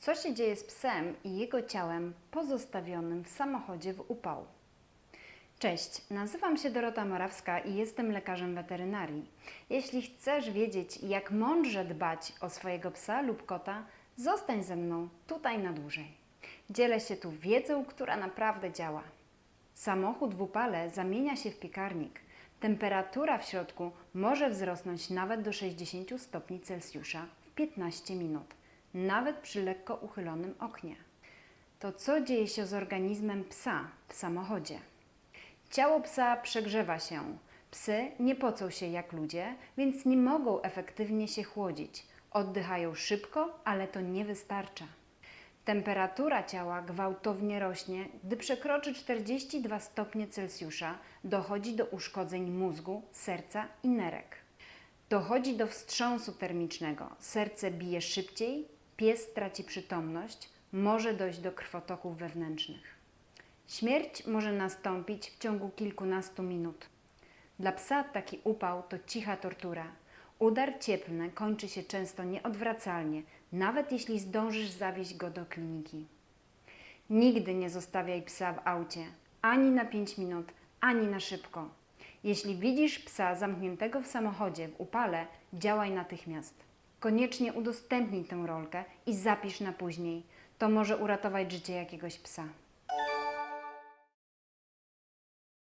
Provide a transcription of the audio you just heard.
Co się dzieje z psem i jego ciałem pozostawionym w samochodzie w upał? Cześć, nazywam się Dorota Morawska i jestem lekarzem weterynarii. Jeśli chcesz wiedzieć, jak mądrze dbać o swojego psa lub kota, zostań ze mną tutaj na dłużej. Dzielę się tu wiedzą, która naprawdę działa. Samochód w upale zamienia się w piekarnik. Temperatura w środku może wzrosnąć nawet do 60 stopni Celsjusza w 15 minut, nawet przy lekko uchylonym oknie. To co dzieje się z organizmem psa w samochodzie? Ciało psa przegrzewa się. Psy nie pocą się jak ludzie, więc nie mogą efektywnie się chłodzić. Oddychają szybko, ale to nie wystarcza. Temperatura ciała gwałtownie rośnie, gdy przekroczy 42 stopnie Celsjusza, dochodzi do uszkodzeń mózgu, serca i nerek. Dochodzi do wstrząsu termicznego. Serce bije szybciej, pies traci przytomność, może dojść do krwotoków wewnętrznych. Śmierć może nastąpić w ciągu kilkunastu minut. Dla psa taki upał to cicha tortura. Udar cieplny kończy się często nieodwracalnie, nawet jeśli zdążysz zawieźć go do kliniki. Nigdy nie zostawiaj psa w aucie, ani na 5 minut, ani na szybko. Jeśli widzisz psa zamkniętego w samochodzie w upale, działaj natychmiast. Koniecznie udostępnij tę rolkę i zapisz na później. To może uratować życie jakiegoś psa.